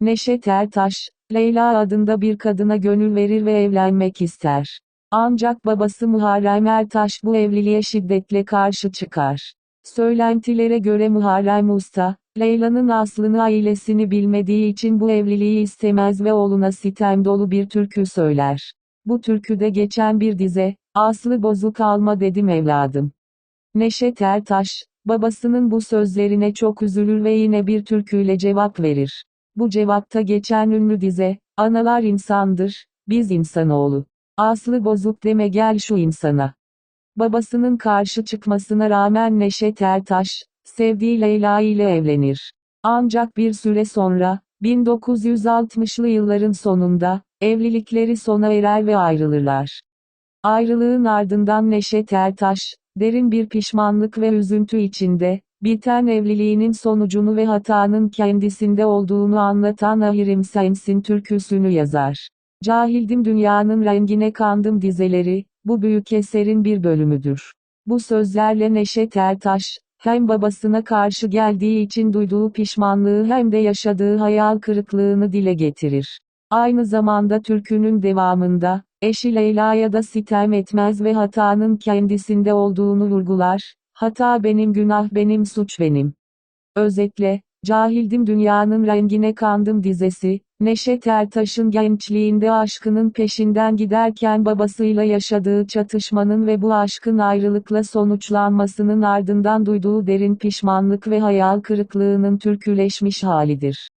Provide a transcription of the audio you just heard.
Neşet Ertaş, Leyla adında bir kadına gönül verir ve evlenmek ister. Ancak babası Muharrem Ertaş bu evliliğe şiddetle karşı çıkar. Söylentilere göre Muharrem Usta, Leyla'nın aslını ailesini bilmediği için bu evliliği istemez ve oğluna sitem dolu bir türkü söyler. Bu türküde geçen bir dize, aslı bozuk alma dedim evladım. Neşet Ertaş, babasının bu sözlerine çok üzülür ve yine bir türküyle cevap verir. Bu cevapta geçen ünlü dize, analar insandır, biz insanoğlu. Aslı bozuk deme gel şu insana. Babasının karşı çıkmasına rağmen Neşet Ertaş, sevdiği Leyla ile evlenir. Ancak bir süre sonra, 1960'lı yılların sonunda, evlilikleri sona erer ve ayrılırlar. Ayrılığın ardından Neşet Ertaş, derin bir pişmanlık ve üzüntü içinde, biten evliliğinin sonucunu ve hatanın kendisinde olduğunu anlatan Ahirim Sensin türküsünü yazar. Cahildim dünyanın rengine kandım dizeleri, bu büyük eserin bir bölümüdür. Bu sözlerle Neşet Ertaş, hem babasına karşı geldiği için duyduğu pişmanlığı hem de yaşadığı hayal kırıklığını dile getirir. Aynı zamanda türkünün devamında, eşi Leyla'ya da sitem etmez ve hatanın kendisinde olduğunu vurgular, hata benim günah benim suç benim. Özetle, Cahildim dünyanın rengine kandım dizesi, Neşet Ertaş'ın gençliğinde aşkının peşinden giderken babasıyla yaşadığı çatışmanın ve bu aşkın ayrılıkla sonuçlanmasının ardından duyduğu derin pişmanlık ve hayal kırıklığının türküleşmiş halidir.